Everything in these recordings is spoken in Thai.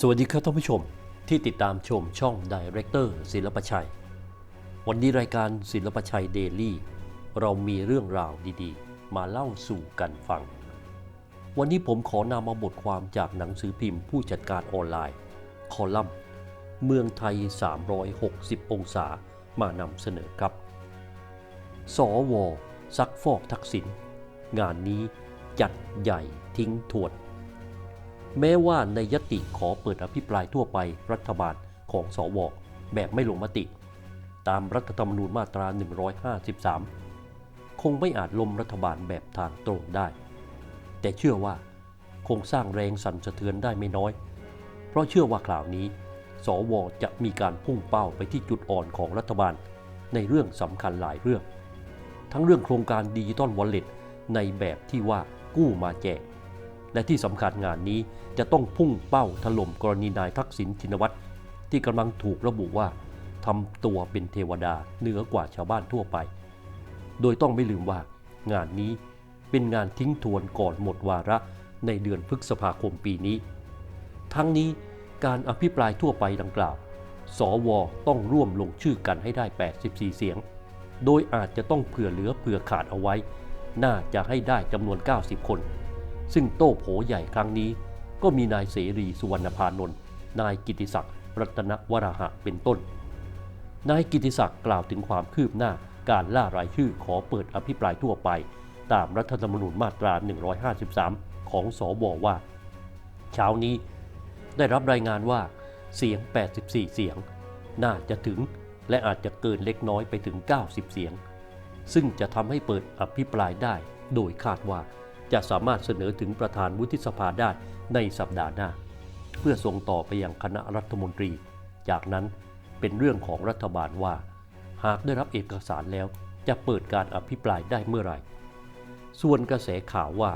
สวัสดีครับท่านผู้ชมที่ติดตามชมช่องดีเรคเตอร์ศิลปชัย วันนี้รายการศิลปชัยเดลี่ เรามีเรื่องราวดีๆ มาเล่าสู่กันฟัง วันนี้ผมขอนำมาบทความจากหนังสือพิมพ์ผู้จัดการออนไลน์ คอลัมน์ เมืองไทย 360 องศามานำเสนอครับ สวซักฟอกทักษิณงานนี้จัดใหญ่ทิ้งทวน แม้ว่าในยติขอเปิดอภิปรายทั่วไปรัฐบาลของสวแบบไม่ลงมติ ตามรัฐธรรมนูญมาตรา 153 คงไม่อาจล้มรัฐบาลแบบทางตรงได้ แต่เชื่อว่าคงสร้างแรงสั่นสะเทือนได้ไม่น้อย เพราะเชื่อว่าคราวนี้ สวจะมีการพุ่งเป้าไปที่จุดอ่อนของรัฐบาล ในเรื่องสำคัญหลายเรื่อง ทั้งเรื่องโครงการดิจิตอลวอลเล็ตในแบบที่ว่ากู้มาแจก และที่สำคัญงานนี้จะต้องพุ่งเป้าถล่มกรณีนายทักษิณชินวัตรที่กำลังถูกระบุว่าทำตัวเป็นเทวดาเหนือกว่าชาวบ้านทั่วไป โดยต้องไม่ลืมว่างานนี้เป็นงานทิ้งทวนก่อนหมดวาระในเดือนพฤษภาคมปีนี้ ทั้งนี้การอภิปรายทั่วไปดังกล่าว สวต้องร่วมลงชื่อกันให้ได้ 84 เสียง โดยอาจจะต้องเผื่อเหลือเผื่อขาดเอาไว้ น่าจะให้ได้จำนวน 90 คน ซึ่งโต้โผใหญ่ครั้งนี้ ก็มีนายเสรีสุวรรณพานนท์นายกิติศักดิ์รัตนวราหะเป็นต้น นายกิติศักดิ์กล่าวถึงความคืบหน้าการล่ารายชื่อขอเปิดอภิปรายทั่วไป ตามรัฐธรรมนูญมาตรา 153 ของสวว่า เช้านี้ได้รับรายงานว่าเสียง 84 เสียง น่าจะถึงและอาจจะเกินเล็กน้อยไปถึง 90 เสียง ซึ่งจะทำให้เปิดอภิปรายได้โดยคาดว่า จะสามารถเสนอถึงประธานวุฒิสภาได้ในสัปดาห์หน้า เพื่อส่งต่อไปยังคณะรัฐมนตรี จากนั้นเป็นเรื่องของรัฐบาลว่า หากได้รับเอกสารแล้วจะเปิดการอภิปรายได้เมื่อไหร่ ส่วนกระแสข่าวว่า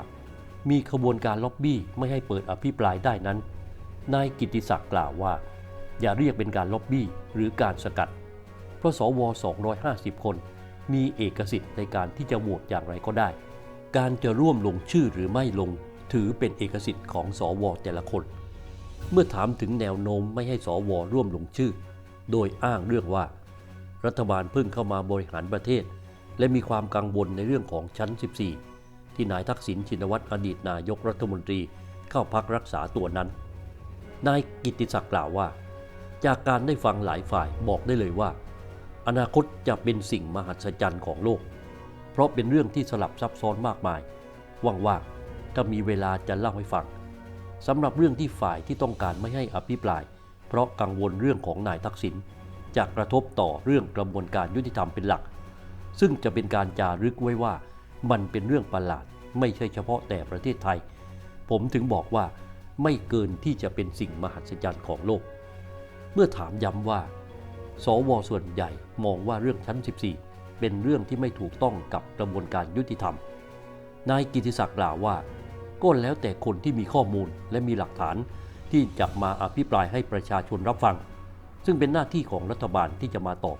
มีขบวนการล็อบบี้ไม่ให้เปิดอภิปรายได้นั้น นายกิติศักดิ์กล่าวว่า อย่าเรียกเป็นการล็อบบี้หรือการสกัด เพราะสว 250 คน มีเอกสิทธิ์ในการที่จะโหวตอย่างไรก็ได้ การจะร่วมลงชื่อหรือไม่ลง ถือเป็นเอกสิทธิ์ของสวแต่ละคน เมื่อถามถึงแนวโน้มไม่ให้สวร่วมลงชื่อ โดยอ้างเรื่องว่า รัฐบาลเพิ่งเข้ามาบริหารประเทศ และมีความกังวลในเรื่องของชั้น 14 ที่นายทักษิณชินวัตรอดีตนายกรัฐมนตรีเข้าพักรักษาตัวนั้น นายกิติศักดิ์กล่าวว่า จากการได้ฟังหลายฝ่ายบอกได้เลยว่า อนาคตจะเป็นสิ่งมหัศจรรย์ของโลก ราะเป็นเรื่องที่สลับซับซ้อนมากมาย ว่างๆ ถ้ามีเวลาจะเล่าให้ฟังสำหรับเรื่องที่ฝ่ายที่ต้องการไม่ให้อภิปราย เพราะกังวลเรื่องของนายทักษิณจะกระทบต่อเรื่องกระบวนการยุติธรรมเป็นหลัก ซึ่งจะเป็นการจารึกไว้ว่ามันเป็นเรื่องประหลาด ไม่ใช่เฉพาะแต่ประเทศไทย ผมถึงบอกว่าไม่เกินที่จะเป็นสิ่งมหัศจรรย์ของโลก เมื่อถามย้ำว่า สวส่วนใหญ่มองว่าเรื่องชั้น 14 เป็นเรื่องที่ไม่ถูกต้องกับกระบวนการยุติธรรม นายกิติศักดิ์กล่าวว่า ก็แล้วแต่คนที่มีข้อมูลและมีหลักฐานที่จะมาอภิปรายให้ประชาชนรับฟัง ซึ่งเป็นหน้าที่ของรัฐบาลที่จะมาตอบ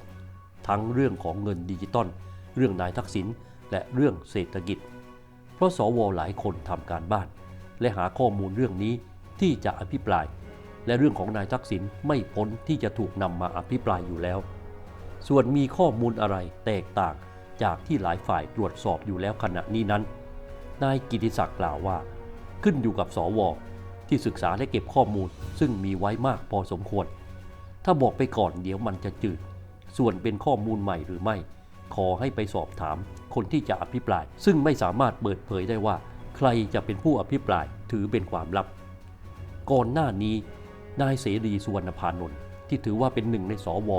ทั้งเรื่องของเงินดิจิตอลเรื่องนายทักษิณและเรื่องเศรษฐกิจ เพราะสวหลายคนทำการบ้าน และหาข้อมูลเรื่องนี้ที่จะอภิปราย และเรื่องของนายทักษิณไม่พ้นที่จะถูกนำมาอภิปรายอยู่แล้ว ส่วนมีข้อมูลอะไรแตกต่างจากที่หลายฝ่ายตรวจสอบอยู่แล้วขณะนี้นั้น นายกิติศักดิ์กล่าวว่า ขึ้นอยู่กับสวที่ศึกษาและเก็บข้อมูลซึ่งมีไว้มากพอสมควร ถ้าบอกไปก่อนเดี๋ยวมันจะจืด ส่วนเป็นข้อมูลใหม่หรือไม่ ขอให้ไปสอบถามคนที่จะอภิปราย ซึ่งไม่สามารถเปิดเผยได้ว่า ใครจะเป็นผู้อภิปรายถือเป็นความลับ ก่อนหน้านี้นายเสรีสุวรรณพานนท์ที่ถือว่าเป็นหนึ่งในสว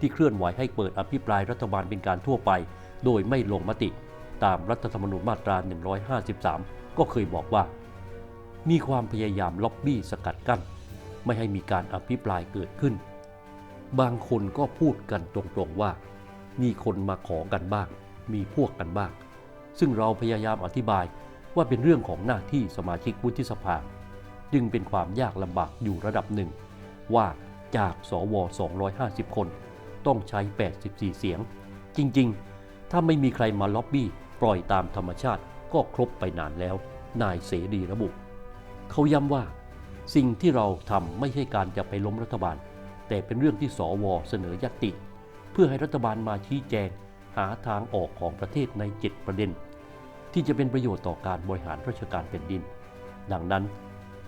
ที่เคลื่อนไหวให้เปิดอภิปรายรัฐบาลเป็นการทั่วไป โดยไม่ลงมติ ตามรัฐธรรมนูญมาตรา 153 ก็เคยบอกว่า มีความพยายามล็อบบี้สกัดกั้น ไม่ให้มีการอภิปรายเกิดขึ้น บางคนก็พูดกันตรงๆว่า มีคนมาขอกันบ้าง มีพวกกันบ้าง ซึ่งเราพยายามอธิบายว่าเป็นเรื่องของหน้าที่สมาชิกวุฒิสภา จึงเป็นความยากลำบากอยู่ระดับหนึ่ง ว่าจากสว 250 คน ต้องใช้ 84 เสียง จริงๆ ถ้าไม่มีใครมาล็อบบี้ ปล่อยตามธรรมชาติก็ครบไปนานแล้ว นายเสรีระบุ เขาย้ำว่า สิ่งที่เราทำไม่ใช่การจะไปล้มรัฐบาล แต่เป็นเรื่องที่สวเสนอยติ เพื่อให้รัฐบาลมาชี้แจง หาทางออกของประเทศใน7ประเด็น ที่จะเป็นประโยชน์ต่อการบริหารราชการแผ่นดิน ดังนั้น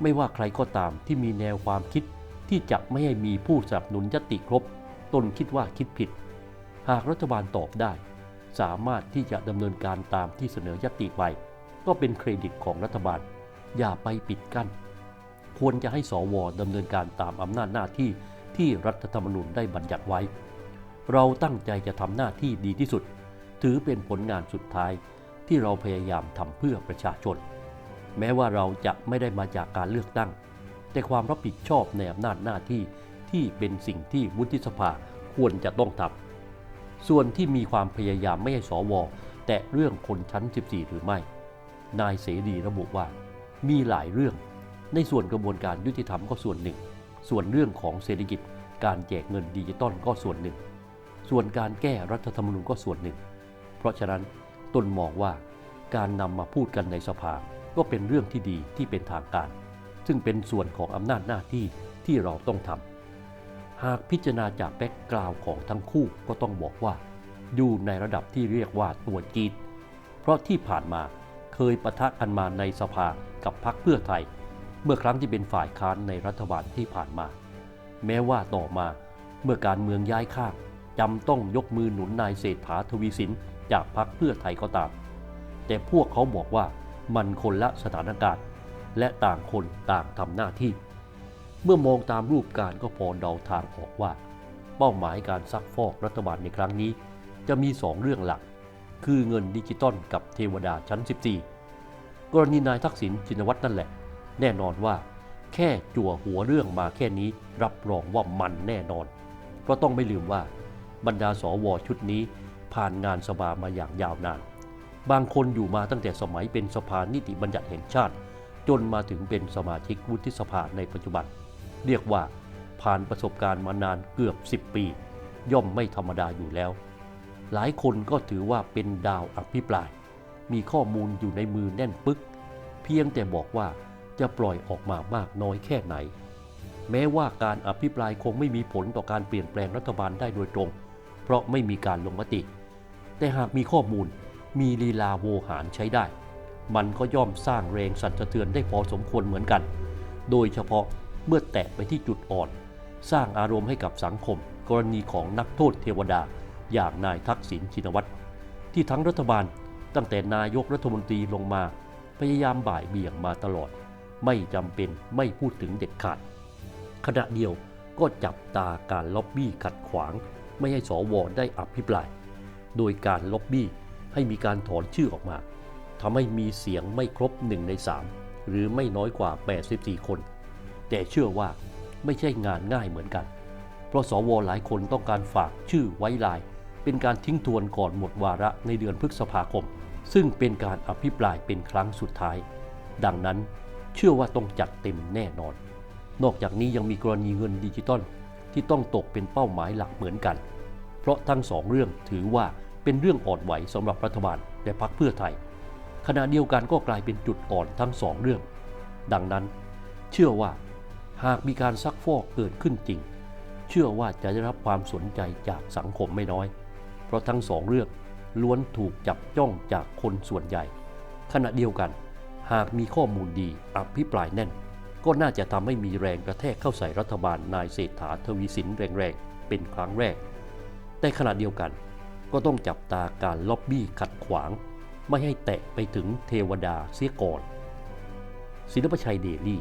ไม่ว่าใครก็ตามที่มีแนวความคิดที่จะไม่ให้มีผู้สนับสนุนยติครบ ตนคิดว่าคิดผิด หากรัฐบาลตอบได้ สามารถที่จะดำเนินการตามที่เสนอยติไป ก็เป็นเครดิตของรัฐบาล อย่าไปปิดกั้น ควรจะให้สวดำเนินการตามอำนาจหน้าที่ที่รัฐธรรมนูญได้บัญญัติไว้ เราตั้งใจจะทำหน้าที่ดีที่สุด ถือเป็นผลงานสุดท้ายที่เราพยายามทำเพื่อประชาชน แม้ว่าเราจะไม่ได้มาจากการเลือกตั้ง แต่ความรับผิดชอบในอำนาจหน้าที่ ที่เป็นสิ่งที่วุฒิสภาควรจะต้องทำส่วนที่มีความพยายามไม่ให้สวแต่เรื่องคนชั้น 14 หรือไม่ นายเสรีระบุว่า มีหลายเรื่อง ในส่วนกระบวนการยุติธรรมก็ส่วนหนึ่ง ส่วนเรื่องของเศรษฐกิจ การแจกเงินดิจิตอลก็ส่วนหนึ่ง ส่วนการแก้รัฐธรรมนูญก็ส่วนหนึ่ง เพราะฉะนั้นตนมองว่าการนำมาพูดกันในสภาก็เป็นเรื่องที่ดีที่เป็นทางการ ซึ่งเป็นส่วนของอำนาจหน้าที่ที่เราต้องทำ หากพิจารณาจากแบ็กกราวด์ของทั้งคู่ก็ต้องบอกว่า อยู่ในระดับที่เรียกว่าตัวจีดเพราะที่ผ่านมาเคยปะทะกันมาในสภากับพรรคเพื่อไทย เมื่อครั้งที่เป็นฝ่ายค้านในรัฐบาลที่ผ่านมา แม้ว่าต่อมาเมื่อการเมืองย้ายข้างจำต้องยกมือหนุนนายเศรษฐาทวีสินจากพรรคเพื่อไทยก็ตาม แต่พวกเขาบอกว่ามันคนละสถานการณ์ และต่างคนต่างทำหน้าที่ เมื่อมองตามรูปการก็พอเดาทางออกว่า เป้าหมายการซักฟอกรัฐบาลในครั้งนี้ จะมีสองเรื่องหลัก คือเงินดิจิตอลกับเทวดาชั้น 14 กรณีนายทักษิณชินวัตรนั่นแหละ แน่นอนว่า แค่จั่วหัวเรื่องมาแค่นี้รับรองว่ามันแน่นอน เพราะต้องไม่ลืมว่า บรรดาสวชุดนี้ ผ่านงานสภามาอย่างยาวนาน บางคนอยู่มาตั้งแต่สมัยเป็นสภานิติบัญญัติแห่งชาติจนมาถึงเป็นสมาชิกวุฒิสภาในปัจจุบัน เรียกว่าผ่านประสบการณ์มานานเกือบ 10 ปี ย่อมไม่ธรรมดาอยู่แล้ว หลายคนก็ถือว่าเป็นดาวอภิปราย มีข้อมูลอยู่ในมือแน่นปึก เพียงแต่บอกว่าจะปล่อยออกมามากน้อยแค่ไหน แม้ว่าการอภิปรายคงไม่มีผลต่อการเปลี่ยนแปลงรัฐบาลได้โดยตรง เพราะไม่มีการลงมติ แต่หากมีข้อมูลมีลีลาโวหารใช้ได้ มันก็ย่อมสร้างแรงสั่นสะเทือนได้พอสมควรเหมือนกัน โดยเฉพาะ เมื่อแตะไปที่จุดอ่อน สร้างอารมณ์ให้กับสังคม กรณีของนักโทษเทวดา อย่างนายทักษิณชินวัตรที่ทั้งรัฐบาลตั้งแต่นายกรัฐมนตรีลงมา พยายามบ่ายเบี่ยงมาตลอด ไม่จำเป็นไม่พูดถึงเด็ดขาด ขณะเดียวก็จับตาการล็อบบี้ขัดขวาง ไม่ให้สวได้อภิปราย โดยการล็อบบี้ให้มีการถอนชื่อออกมาทำให้มีเสียงไม่ครบ1ใน3หรือไม่น้อยกว่า 84 คน แต่เชื่อว่าไม่ใช่งานง่ายเหมือนกัน เพราะสวหลายคนต้องการฝากชื่อไว้ลาย เป็นการทิ้งทวนก่อนหมดวาระในเดือนพฤษภาคม ซึ่งเป็นการอภิปรายเป็นครั้งสุดท้าย ดังนั้นเชื่อว่าต้องจัดเต็มแน่นอน นอกจากนี้ยังมีกรณีเงินดิจิตอลที่ต้องตกเป็นเป้าหมายหลักเหมือนกัน เพราะทั้งสองเรื่องถือว่าเป็นเรื่องอ่อนไหวสำหรับรัฐบาลและพรรคเพื่อไทย ขณะเดียวกันก็กลายเป็นจุดอ่อนทั้งสองเรื่อง ดังนั้นเชื่อว่า หากมีการซักฟอกเกิดขึ้นจริง เชื่อว่าจะได้รับความสนใจจากสังคมไม่น้อย เพราะทั้งสองเรื่องล้วนถูกจับจ้องจากคนส่วนใหญ่ ขณะเดียวกัน หากมีข้อมูลดีอภิปรายแน่น ก็น่าจะทำให้มีแรงกระแทกเข้าใส่รัฐบาลนายเศรษฐาทวีสินแรงๆ เป็นครั้งแรก แต่ขณะเดียวกัน ก็ต้องจับตาการล็อบบี้ขัดขวาง ไม่ให้แตะไปถึงเทวดาเสียก่อนศิลปชัยเดลี่